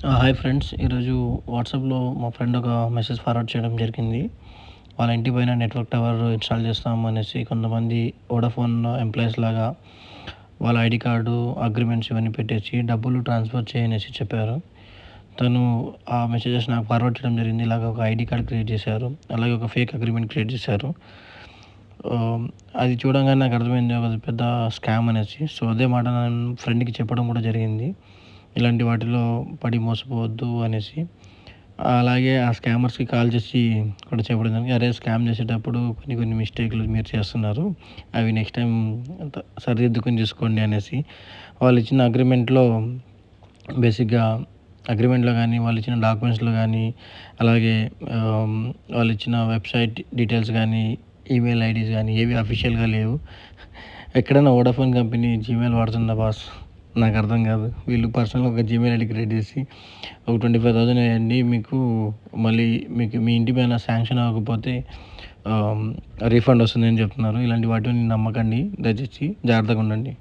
Hi friends. ఈరోజు వాట్సాప్లో మా ఫ్రెండ్ ఒక మెసేజ్ ఫార్వర్డ్ చేయడం జరిగింది. వాళ్ళ ఇంటి పైన నెట్వర్క్ టవర్ ఇన్స్టాల్ చేస్తాం అనేసి కొంతమంది వోడాఫోన్ ఎంప్లాయీస్ లాగా వాళ్ళ ఐడి కార్డు అగ్రిమెంట్స్ ఇవన్నీ పెట్టేసి డబ్బులు ట్రాన్స్ఫర్ చేయనేసి చెప్పారు. తను ఆ మెసేజెస్ నాకు ఫార్వర్డ్ చేయడం జరిగింది. ఇలాగ ఒక ఐడి కార్డ్ క్రియేట్ చేశారు. అలాగే ఒక ఫేక్ అగ్రిమెంట్ క్రియేట్ చేశారు. అది చూడంగానే నాకు అర్థమైంది ఒక పెద్ద స్కామ్ అనేసి. సో అదే మాట నేను ఫ్రెండ్కి చెప్పడం కూడా జరిగింది. ఇలాంటి వాటిలో పడి మోసపోవద్దు అనేసి. అలాగే ఆ స్కామర్స్కి కాల్ చేసి కూడా చెప్పడం జరిగింది. అరే స్కామ్ చేసేటప్పుడు కొన్ని కొన్ని మిస్టేక్లు మీరు చేస్తున్నారు. అవి నెక్స్ట్ టైం సరిదిద్దుకొని చూసుకోండి అనేసి. వాళ్ళు ఇచ్చిన అగ్రిమెంట్లో బేసిక్గా అగ్రిమెంట్లో కానీ వాళ్ళు ఇచ్చిన డాక్యుమెంట్స్లో కానీ అలాగే వాళ్ళు ఇచ్చిన వెబ్సైట్ డీటెయిల్స్ కానీ ఈమెయిల్ ఐడీస్ కానీ ఏవి అఫీషియల్గా లేవు. ఎక్కడైనా వోడాఫోన్ కంపెనీ జీమెయిల్ వాడుతుందా బాస్? నాకు అర్థం కాదు. వీళ్ళు పర్సనల్గా ఒక జీమెయిల్ ఐడి క్రియేట్ చేసి ఒక ట్వంటీ ఫైవ్ థౌసండ్ వేయండి మీకు మళ్ళీ మీకు మీ ఇంటి పైన శాంక్షన్ అవ్వకపోతే రీఫండ్ వస్తుంది అని చెప్తున్నారు. ఇలాంటి వాటిని నమ్మకండి. దయచేసి జాగ్రత్తగా ఉండండి.